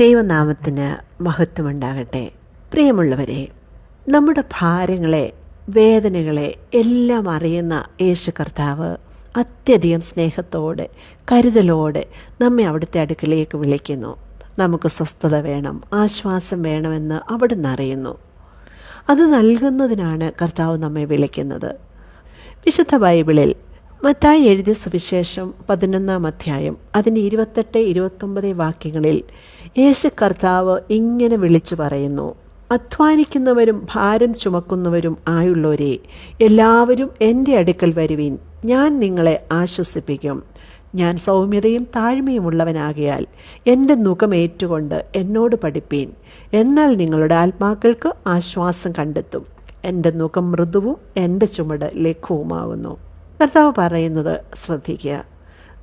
ദൈവനാമത്തിന് മഹത്വമുണ്ടാകട്ടെ. പ്രിയമുള്ളവരെ നമ്മുടെ ഭാരങ്ങളെ വേദനകളെ എല്ലാം അറിയുന്ന യേശു കർത്താവ് അത്യധികം സ്നേഹത്തോടെ കരുതലോടെ നമ്മെ അവിടുത്തെ അടുക്കിലേക്ക് വിളിക്കുന്നു. നമുക്ക് സ്വസ്ഥത വേണം ആശ്വാസം വേണമെന്ന് അവിടുന്ന് അറിയുന്നു. അത് നൽകുന്നതിനാണ് കർത്താവ് നമ്മെ വിളിക്കുന്നത്. വിശുദ്ധ ബൈബിളിൽ മത്തായി എഴുതിയ സുവിശേഷം പതിനൊന്നാം അധ്യായം അതിന്റെ ഇരുപത്തെട്ട് ഇരുപത്തൊമ്പത് വാക്യങ്ങളിൽ യേശു കർത്താവ് ഇങ്ങനെ വിളിച്ചു പറയുന്നു അധ്വാനിക്കുന്നവരും ഭാരം ചുമക്കുന്നവരും ആയുള്ളവരെ എല്ലാവരും എന്റെ അടുക്കൽ വരുവിൻ. ഞാൻ നിങ്ങളെ ആശ്വസിപ്പിക്കും. ഞാൻ സൗമ്യതയും താഴ്മയും ഉള്ളവനാകിയാൽ എന്റെ മുഖമേറ്റുകൊണ്ട് എന്നോട് പഠിപ്പീൻ. എന്നാൽ നിങ്ങളുടെ ആത്മാക്കൾക്ക് ആശ്വാസം കണ്ടെത്തും. എന്റെ മുഖം മൃദുവും എന്റെ ചുമട് ലഘുവുമാകുന്നു കർത്താവ് പറയുന്നത് ശ്രദ്ധിക്കുക.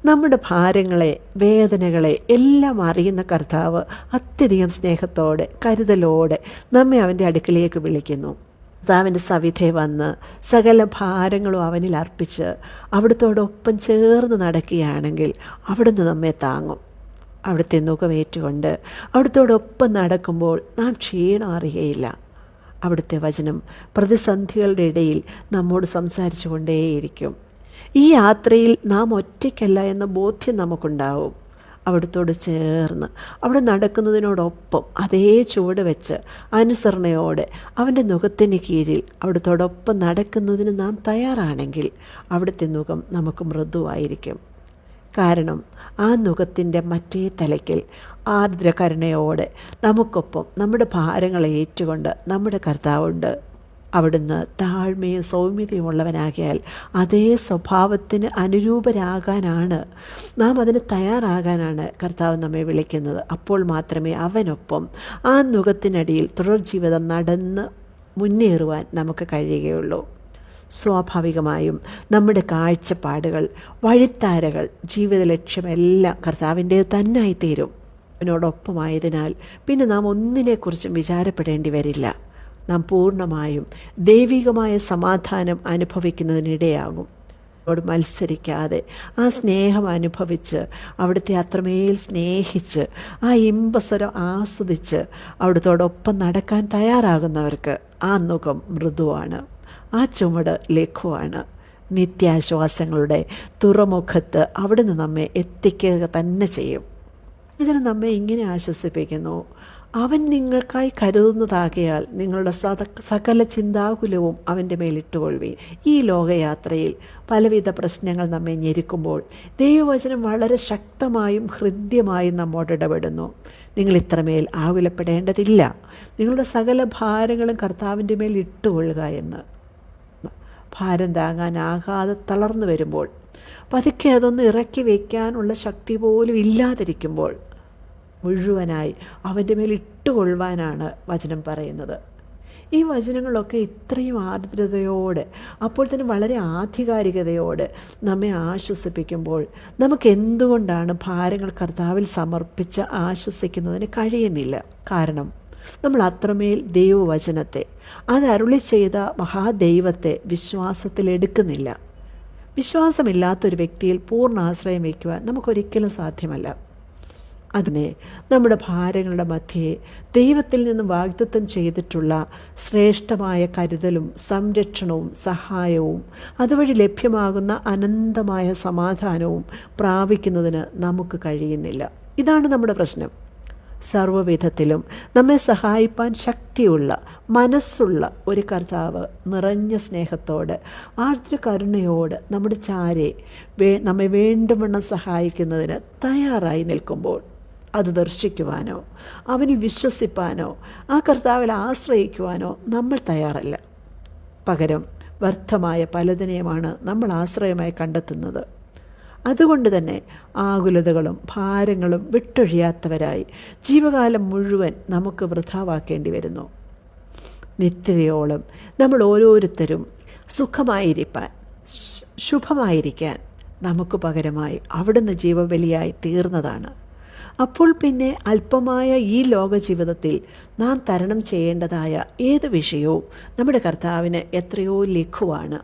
നമ്മുടെ ഭാരങ്ങളെ വേദനകളെ എല്ലാം അറിയുന്ന കർത്താവ് അത്യധികം സ്നേഹത്തോടെ കരുതലോടെ നമ്മെ അവന്റെ അടുക്കിലേക്ക് വിളിക്കുന്നു. കർത്താവിന്റെ സവിധെ വന്ന് സകല ഭാരങ്ങളും അവനിൽ അർപ്പിച്ച് അവിടുത്തോടൊപ്പം ചേർന്ന് നടക്കുകയാണെങ്കിൽ അവിടുന്ന് നമ്മെ താങ്ങും. അവിടുത്തെ മുഖമേറ്റുകൊണ്ട് അവിടുത്തോടൊപ്പം നടക്കുമ്പോൾ നാം ക്ഷീണം അറിയയില്ല അവിടുത്തെ വചനം പ്രതിസന്ധികളുടെ ഇടയിൽ നമ്മോട് സംസാരിച്ചു കൊണ്ടേയിരിക്കും. ഈ യാത്രയിൽ നാം ഒറ്റയ്ക്കല്ല എന്ന ബോധ്യം നമുക്കുണ്ടാവും. അവിടുത്തോട് ചേർന്ന് അവിടെ നടക്കുന്നതിനോടൊപ്പം അതേ ചുവട് വെച്ച് അനുസരണയോടെ അവന്റെ മുഖത്തിന് കീഴിൽ അവിടുത്തോടൊപ്പം നടക്കുന്നതിന് നാം തയ്യാറാണെങ്കിൽ അവിടുത്തെ മുഖം നമുക്ക് മൃദുവായിരിക്കും. കാരണം ആ മുഖത്തിന്റെ മറ്റേ തലയ്ക്കൽ ആർദ്രകരുണയോടെ നമുക്കൊപ്പം നമ്മുടെ ഭാരങ്ങളെ ഏറ്റുകൊണ്ട് നമ്മുടെ കർത്താവുണ്ട്. അവിടുന്ന് താഴ്മയും സൗമ്യതയും ഉള്ളവനാകിയാൽ അതേ സ്വഭാവത്തിന് അനുരൂപരാകാനാണ്. നാം അതിന് തയ്യാറാകാനാണ് കർത്താവ് നമ്മെ വിളിക്കുന്നത്. അപ്പോൾ മാത്രമേ അവനൊപ്പം ആ നുഖത്തിനടിയിൽ തുടർ ജീവിതം നടന്ന് മുന്നേറുവാൻ നമുക്ക് കഴിയുകയുള്ളൂ. സ്വാഭാവികമായും നമ്മുടെ കാഴ്ചപ്പാടുകൾ വഴിത്താരകൾ ജീവിത ലക്ഷ്യമെല്ലാം കർത്താവിന്റെ തന്നായിത്തീരും. അവനോടൊപ്പമായതിനാൽ പിന്നെ നാം ഒന്നിനെക്കുറിച്ചും വിചാരപ്പെടേണ്ടി വരില്ല. നാം പൂർണമായും ദൈവികമായ സമാധാനം അനുഭവിക്കുന്നതിനിടയാകും. അവിടെ മത്സരിക്കാതെ ആ സ്നേഹം അനുഭവിച്ച് അവിടുത്തെ അത്രമേൽ സ്നേഹിച്ച് ആ ഇമ്പസ്വരം ആസ്വദിച്ച് അവിടുത്തോടൊപ്പം നടക്കാൻ തയ്യാറാകുന്നവർക്ക് ആ മുഖം മൃദുവാണ് ആ ചുമട് ലഘുവാണ്. നിത്യാശ്വാസങ്ങളുടെ തുറമുഖത്ത് അവിടുന്ന് നമ്മെ എത്തിക്കുക തന്നെ ചെയ്യും. ഇതിന് നമ്മെ ഇങ്ങനെ ആശ്വസിപ്പിക്കുന്നു. അവൻ നിങ്ങൾക്കായി കരുതുന്നതാകയാൽ നിങ്ങളുടെ സത സകല ചിന്താകുലവും അവന്റെ മേലിട്ടുകൊള്ളുവീൻ. ഈ ലോകയാത്രയിൽ പലവിധ പ്രശ്നങ്ങൾ നമ്മെ ഞെരുക്കുമ്പോൾ ദൈവവചനം വളരെ ശക്തമായും ഹൃദ്യമായും നമ്മോട് ഇടപെടുന്നു. നിങ്ങൾ ഇത്രമേൽ ആകുലപ്പെടേണ്ടതില്ല. നിങ്ങളുടെ സകല ഭാരങ്ങളും കർത്താവിന്റെ മേൽ ഇട്ടുകൊള്ളുക എന്ന്. ഭാരം താങ്ങാനാകാതെ തളർന്നു വരുമ്പോൾ പതുക്കെ അതൊന്ന് ഇറക്കി വയ്ക്കാനുള്ള ശക്തി പോലും ഇല്ലാതിരിക്കുമ്പോൾ മുഴുവനായി അവന്റെ മേൽ ഇട്ടുകൊള്ളുവാനാണ് വചനം പറയുന്നത്. ഈ വചനങ്ങളൊക്കെ ഇത്രയും ആർദ്രതയോടെ അപ്പോൾ തന്നെ വളരെ ആധികാരികതയോടെ നമ്മെ ആശ്വസിപ്പിക്കുമ്പോൾ നമുക്ക് എന്തുകൊണ്ടാണ് ഭാരങ്ങൾ കർത്താവിൽ സമർപ്പിച്ച് ആശ്വസിക്കുന്നതിന് കഴിയുന്നില്ല? കാരണം നമ്മൾ അത്രമേൽ ദൈവവചനത്തെ അത് അരുളി ചെയ്ത മഹാദൈവത്തെ വിശ്വാസത്തിലെടുക്കുന്നില്ല വിശ്വാസമില്ലാത്തൊരു വ്യക്തിയിൽ പൂർണ ആശ്രയം വയ്ക്കുവാൻ നമുക്കൊരിക്കലും സാധ്യമല്ല. അതിനെ നമ്മുടെ ഭാരങ്ങളുടെ മധ്യേ ദൈവത്തിൽ നിന്ന് വാഗ്ദത്വം ചെയ്തിട്ടുള്ള ശ്രേഷ്ഠമായ കരുതലും സംരക്ഷണവും സഹായവും അതുവഴി ലഭ്യമാകുന്ന അനന്തമായ സമാധാനവും പ്രാപിക്കുന്നതിന് നമുക്ക് കഴിയുന്നില്ല. ഇതാണ് നമ്മുടെ പ്രശ്നം. സർവവിധത്തിലും നമ്മെ സഹായിപ്പാൻ ശക്തിയുള്ള മനസ്സുള്ള ഒരു കർത്താവ് നിറഞ്ഞ സ്നേഹത്തോട് ആർദ്ര കരുണയോട് നമ്മുടെ ചാരെ വേ നമ്മെ വേണ്ടുവണ്ണം സഹായിക്കുന്നതിന് തയ്യാറായി നിൽക്കുമ്പോൾ അത് ദർശിക്കുവാനോ അവനിൽ വിശ്വസിപ്പാനോ ആ കർത്താവിൽ ആശ്രയിക്കുവാനോ നമ്മൾ തയ്യാറല്ല. പകരം വ്യർത്ഥമായ പലതിനെയുമാണ് നമ്മൾ ആശ്രയമായി കണ്ടെത്തുന്നത്. അതുകൊണ്ട് തന്നെ ആകുലതകളും ഭാരങ്ങളും വിട്ടൊഴിയാത്തവരായി ജീവകാലം മുഴുവൻ നമുക്ക് വൃഥാവാക്കേണ്ടി വരുന്നു. നിത്യതയോളം നമ്മൾ ഓരോരുത്തരും സുഖമായിരിക്കാൻ ശുഭമായിരിക്കാൻ നമുക്ക് പകരമായി അവിടുന്ന് ജീവബലിയായി തീർന്നതാണ്. അപ്പോൾ പിന്നെ അല്പമായ ഈ ലോക ജീവിതത്തിൽ നാം തരണം ചെയ്യേണ്ടതായ ഏത് വിഷയവും നമ്മുടെ കർത്താവിന് എത്രയോ ലഘുവാണ്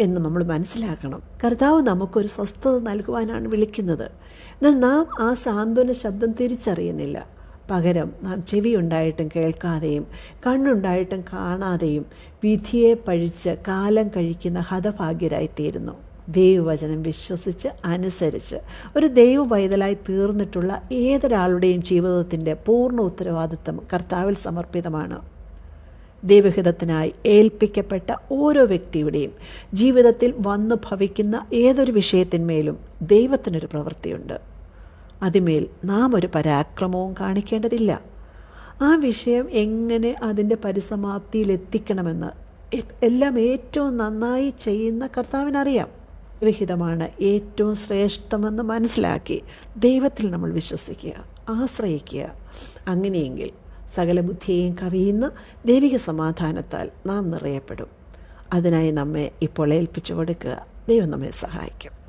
എന്ന് നമ്മൾ മനസ്സിലാക്കണം. കർത്താവ് നമുക്കൊരു സ്വസ്ഥത നൽകുവാനാണ് വിളിക്കുന്നത്. എന്നാൽ നാം ആ സാന്ത്വന ശബ്ദം തിരിച്ചറിയുന്നില്ല. പകരം നാം ചെവിയുണ്ടായിട്ടും കേൾക്കാതെയും കണ്ണുണ്ടായിട്ടും കാണാതെയും വിധിയെ പഴിച്ച് കാലം കഴിക്കുന്ന ഹതഭാഗ്യരായിത്തീരുന്നു. ദൈവവചനം വിശ്വസിച്ച് അനുസരിച്ച് ഒരു ദൈവ പൈതലായി തീർന്നിട്ടുള്ള ഏതൊരാളുടെയും ജീവിതത്തിന്റെ പൂർണ ഉത്തരവാദിത്വം കർത്താവിൽ സമർപ്പിതമാണ്. ദൈവഹിതത്തിനായി ഏൽപ്പിക്കപ്പെട്ട ഓരോ വ്യക്തിയുടെയും ജീവിതത്തിൽ വന്നു ഭവിക്കുന്ന ഏതൊരു വിഷയത്തിന്മേലും ദൈവത്തിനൊരു പ്രവൃത്തിയുണ്ട്. അതിമേൽ നാം ഒരു പരാക്രമവും കാണിക്കേണ്ടതില്ല. ആ വിഷയം എങ്ങനെ അതിന്റെ പരിസമാപ്തിയിൽ എത്തിക്കണമെന്ന് എല്ലാം ഏറ്റവും നന്നായി ചെയ്യുന്ന കർത്താവിനറിയാം. വിഹിതമാണ് ഏറ്റവും ശ്രേഷ്ഠമെന്ന് മനസ്സിലാക്കി ദൈവത്തിൽ നമ്മൾ വിശ്വസിക്കുക ആശ്രയിക്കുക. അങ്ങനെയെങ്കിൽ സകല ബുദ്ധിയെയും കവിയുന്ന ദൈവിക സമാധാനത്താൽ നാം നിറയപ്പെടും. അതിനായി നമ്മെ ഇപ്പോൾ ഏൽപ്പിച്ചു കൊടുക്കുക ദൈവം നമ്മെ സഹായിക്കും.